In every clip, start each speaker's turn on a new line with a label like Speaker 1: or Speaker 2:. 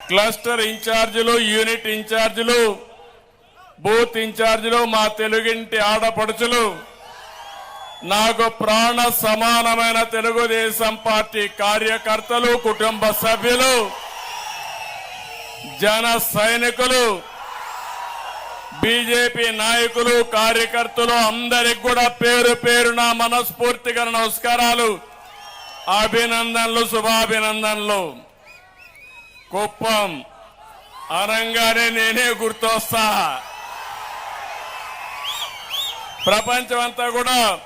Speaker 1: Cluster ఇన్ఛార్జీలు unit ఇన్ఛార్జీలు booth ఇన్ఛార్జీలు మా తెలుగింటి ఆడపడుచులు నాకు ప్రాణ సమానమైన తెలుగుదేశం పార్టీ కార్యకర్తలు కుటుంబ సభ్యులు జన సైనికులు బీజేపీ నాయకులు కార్యకర్తలు అందరికి కూడా పేరు పేరున మనస్ఫూర్తిగా నమస్కారాలు. అభినందనలు శుభాభినందనలు. కుప్పం. అనంగానే నేనే గుర్తొస్తా. ప్రపంచం అంతా కూడా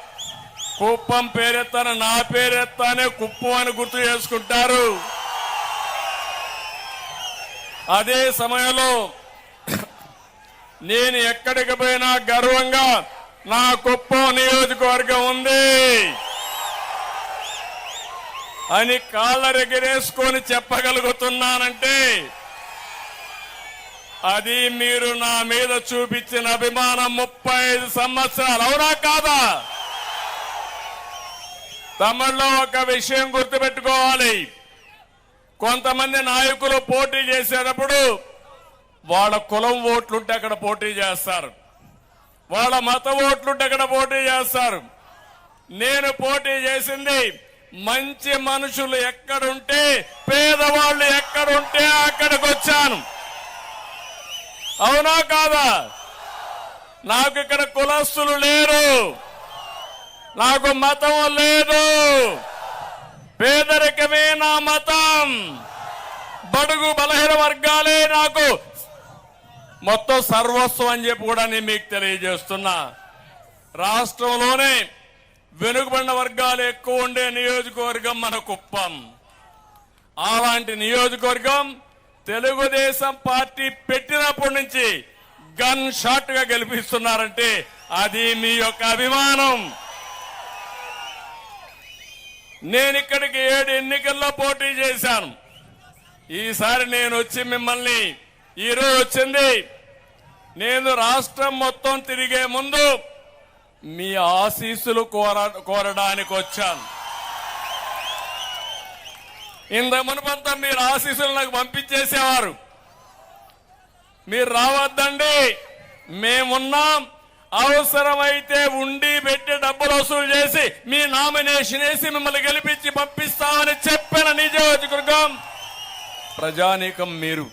Speaker 1: కుప్పం పేరెత్తాన నా పేరెత్తానే కుప్పం అని గుర్తు చేసుకుంటారు. అదే సమయంలో నేను ఎక్కడికి పోయినా గర్వంగా నా కుప్పం నియోజకవర్గం ఉంది. అని కాళ్ళరెగరేసుకొని చెప్పగలుగుతున్నానంటే అది మీరు నా మీద చూపించిన అభిమానం ముప్పై ఐదు సంవత్సరాలు. అవునా కాదా? తమిళ్ళో ఒక విషయం గుర్తుపెట్టుకోవాలి. కొంతమంది నాయకులు పోటీ చేసేటప్పుడు వాళ్ళ కులం ఓట్లుంటే అక్కడ పోటీ చేస్తారు. వాళ్ళ మత ఓట్లుంటే అక్కడ పోటీ చేస్తారు. నేను పోటీ చేసింది మంచి మనుషులు ఎక్కడుంటే పేదవాళ్ళు ఎక్కడుంటే అక్కడికి వచ్చాను అవునా కాదా? నాకు ఇక్కడ కులస్తులు లేరు. నాకు మతం లేదు. పేదరికమే నా మతం. బడుగు బలహీన వర్గాలే నాకు. మొత్తం సర్వస్వం అని చెప్పి కూడా నేను మీకు తెలియజేస్తున్నా. రాష్ట్రంలోనే వెనుకబడిన వర్గాలు ఎక్కువ ఉండే నియోజకవర్గం మన కుప్పం. అలాంటి నియోజకవర్గం తెలుగుదేశం పార్టీ పెట్టినప్పటి నుంచి గన్ షాట్గా గెలిపిస్తున్నారంటే అది మీ యొక్క అభిమానం. నేను ఇక్కడికి ఏడు ఎన్నికల్లో పోటీ చేశాను. ఈసారి నేను వచ్చి మిమ్మల్ని ఈరోజు వచ్చింది. నేను రాష్ట్రం మొత్తం తిరిగే ముందు మీ ఆశీస్సులు కోర కోరడానికి వచ్చాను. ఇంత మునుపంతా మీరు ఆశీస్సులు నాకు పంపించేసేవారు. మీరు రావద్దండి మేమున్నాం. అవసరమైతే ఉండి పెట్టి డబ్బులు వసూలు చేసి మీ నామినేషన్ వేసి మిమ్మల్ని గెలిపించి పంపిస్తామని చెప్పిన నియోజకవర్గం ప్రజానీకం మీరు.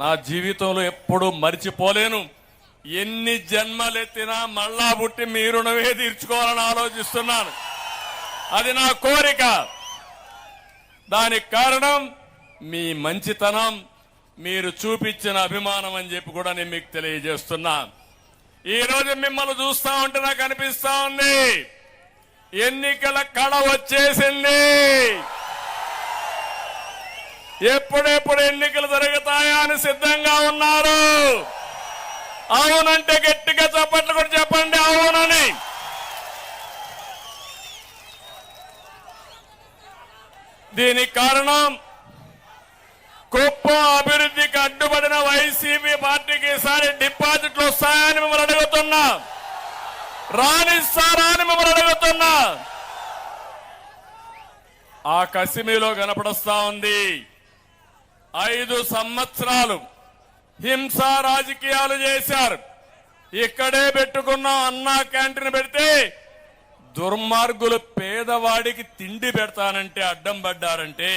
Speaker 1: నా జీవితంలో ఎప్పుడూ మర్చిపోలేను. ఎన్ని జన్మలెత్తినా మళ్ళా పుట్టి మీ రుణమే తీర్చుకోవాలని ఆలోచిస్తున్నాను. అది నా కోరిక. దానికి కారణం మీ మంచితనం మీరు చూపించిన అభిమానం అని చెప్పి కూడా నేను మీకు తెలియజేస్తున్నా. ఈరోజు మిమ్మల్ని చూస్తా ఉంటే నాకు అనిపిస్తా ఉంది. ఎన్నికల కళ వచ్చేసింది. ఎప్పుడెప్పుడు ఎన్నికలు జరుగుతాయా అని సిద్ధంగా ఉన్నారు. అవునంటే గట్టిగా చప్పట్లు కూడా చెప్పండి అవునని. దీనికి కారణం కుప్పం అభివృద్ధికి అడ్డుపడిన వైసీపీ పార్టీకి ఈసారి డిపాజిట్లు వస్తాయని మిమ్మల్ని అడుగుతున్నా. రాణిస్తారా అని మిమ్మల్ని అడుగుతున్నా. ఆ కసిమిలో కనపడస్తా ఉంది. ఐదు సంవత్సరాలు హింస రాజకీయాలు చేశారు. ఇక్కడే పెట్టుకున్న అన్నా క్యాంటీన్ పెడితే దుర్మార్గులు పేదవాడికి తిండి పెడతానంటే అడ్డం పడ్డారంటే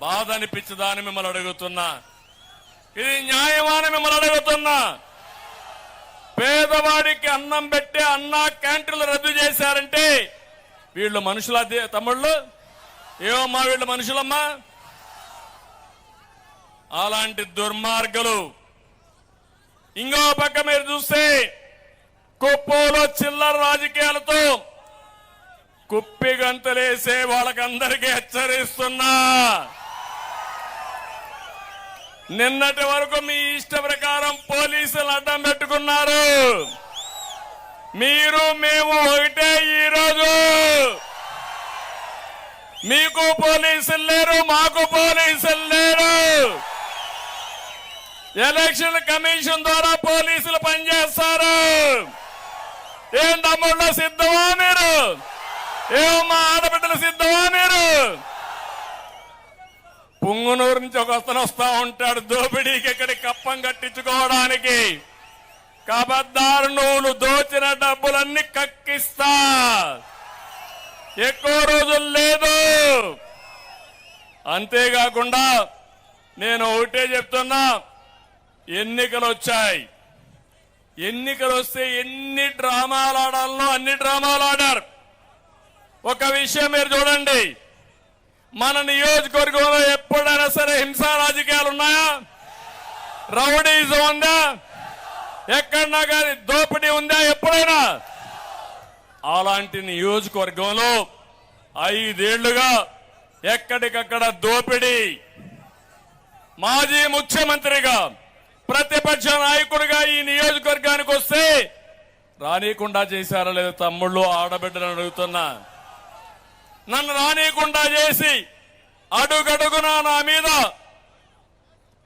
Speaker 1: బాధ అనిపించదాని మిమ్మల్ని అడుగుతున్నా. ఇది న్యాయమాన మిమ్మల్ని అడుగుతున్నా. పేదవాడికి అన్నం పెట్టే అన్నా క్యాంటీన్లు రద్దు చేశారంటే వీళ్ళు మనుషుల తమ్ముళ్ళు? ఏమమ్మా వీళ్ళు మనుషులమ్మా? అలాంటి దుర్మార్గులు. ఇంకో పక్క మీరు చూస్తే కుప్పోలో చిల్లర రాజకీయాలతో కుప్పి గంతలేసే వాళ్ళకందరికీ హెచ్చరిస్తున్నా. నిన్నటి వరకు మీ ఇష్ట ప్రకారం పోలీసులు అడ్డం పెట్టుకున్నారు. మీరు మేము ఒకటే ఈరోజు. మీకు పోలీసులు లేరు మాకు పోలీసులు లేరు. ఎలక్షన్ కమిషన్ ద్వారా పోలీసులు పనిచేస్తారు. ఏం తమ్ముళ్ళు సిద్ధమా మీరు? ఏం మా ఆడబిడ్డలు సిద్ధమా మీరు? పుంగునూరు నుంచి ఒక అతను వస్తా ఉంటాడు దోపిడీకి ఇక్కడికి కప్పం కట్టించుకోవడానికి. కబద్దారు నువ్వు దోచిన డబ్బులన్నీ కక్కిస్తా. ఎక్కువ రోజులు లేదు. అంతేకాకుండా నేను ఒకటే చెప్తున్నా ఎన్నికలు వచ్చాయి. ఎన్నికలు వస్తే ఎన్ని డ్రామాలు ఆడాలనో అన్ని డ్రామాలు ఆడారు. ఒక విషయం మీరు చూడండి. మన నియోజకవర్గంలో ఎప్పుడైనా సరే హింసా రాజకీయాలు ఉన్నాయా? రౌడీజం ఉందా? ఎక్కడన్నా కానీ దోపిడీ ఉందా ఎప్పుడైనా? అలాంటి నియోజకవర్గంలో ఐదేళ్ళుగా ఎక్కడికక్కడ దోపిడీ. మాజీ ముఖ్యమంత్రిగా ప్రతిపక్ష నాయకుడిగా ఈ నియోజకవర్గానికి వస్తే రానీకుండా చేశారా లేదా తమ్ముళ్ళు ఆడబిడ్డలు అడుగుతున్నా. నన్ను రానీకుండా చేసి అడుగడుగునా నా మీద?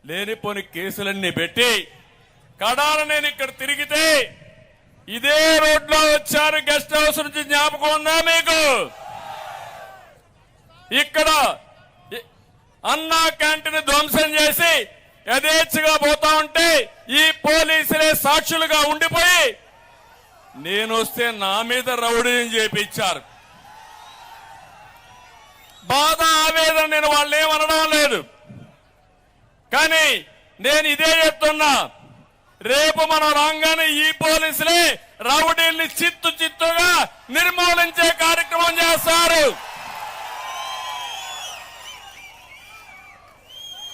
Speaker 1: లేనిపోని కేసులన్నీ పెట్టి కడాల నేను ఇక్కడ తిరిగితే ఇదే రోడ్లో వచ్చారు గెస్ట్ హౌస్ నుంచి జ్ఞాపకం ఉందా మీకు? ఇక్కడ అన్నా క్యాంటీన్ ధ్వంసం చేసి యథేచ్ఛగా పోతా ఉంటే ఈ పోలీసులే సాక్షులుగా ఉండిపోయి నేను వస్తే నా మీద రౌడీని చేపించారు. బాధ ఆవేదన నేను వాళ్ళు ఏమనడం లేదు. కానీ నేను ఇదే చెప్తున్నా రేపు మనం రాగానే ఈ పోలీసులే రౌడీల్ని చిత్తు చిత్తుగా నిర్మూలించే కార్యక్రమం చేస్తారు.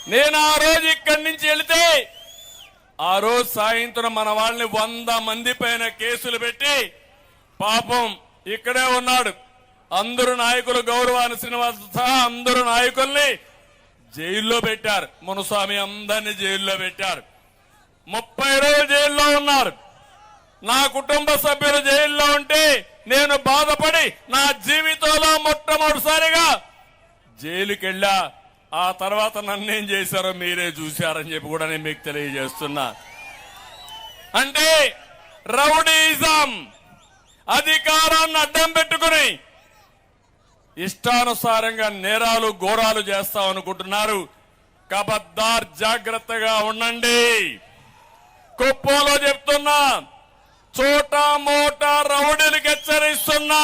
Speaker 1: నేను ఆ రోజు ఇక్కడి నుంచి వెళితే ఆ రోజు సాయంత్రం మన వాళ్ళని వంద మంది పైన కేసులు పెట్టి పాపం ఇక్కడే ఉన్నాడు. అందరు నాయకులు గౌరవాన్ని శ్రీనివాస్ సహా అందరు నాయకుల్ని జైల్లో పెట్టారు. మునుస్వామి అందరినీ జైల్లో పెట్టారు. ముప్పై రోజులు జైల్లో ఉన్నారు. నా కుటుంబ సభ్యులు జైల్లో ఉంటే నేను బాధపడి నా జీవితంలో మొట్టమొదటిసారిగా జైలుకెళ్ళా. ఆ తర్వాత నన్నేం చేశారో మీరే చూశారని చెప్పి కూడా నేను మీకు తెలియజేస్తున్నా. అంటే రౌడీజం అధికారాన్ని అడ్డం పెట్టుకుని ఇష్టానుసారంగా నేరాలు ఘోరాలు చేస్తాం అనుకుంటున్నారు. కబద్దార్ జాగ్రత్తగా ఉండండి. కుప్పంలో చెప్తున్నా చోటా మోటా రౌడీలకు హెచ్చరిస్తున్నా.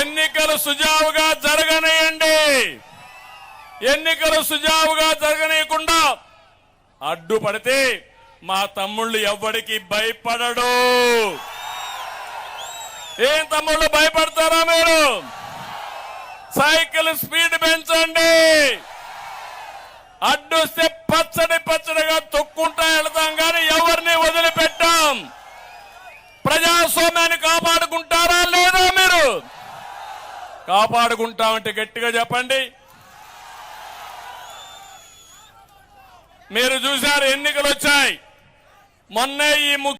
Speaker 1: ఎన్నికలు సుజావుగా జరగనియండి. ఎన్నికలు సుజావుగా జరగనీయకుండా అడ్డుపడితే మా తమ్ముళ్ళు ఎవ్వడికి భయపడడు. ఏం తమ్ముళ్ళు భయపడతారా మీరు? సైకిల్ స్పీడ్ పెంచండి. అడ్డుస్తే పచ్చడి పచ్చడిగా తొక్కుంటా వెళతాం కానీ ఎవరిని వదిలిపెట్టాం. ప్రజాస్వామ్యాన్ని కాపాడుకుంటారా లేదా మీరు? కాపాడుకుంటామంటే గట్టిగా చెప్పండి. మీరు చూశారు ఎన్నికలు వచ్చాయి మొన్న ఈ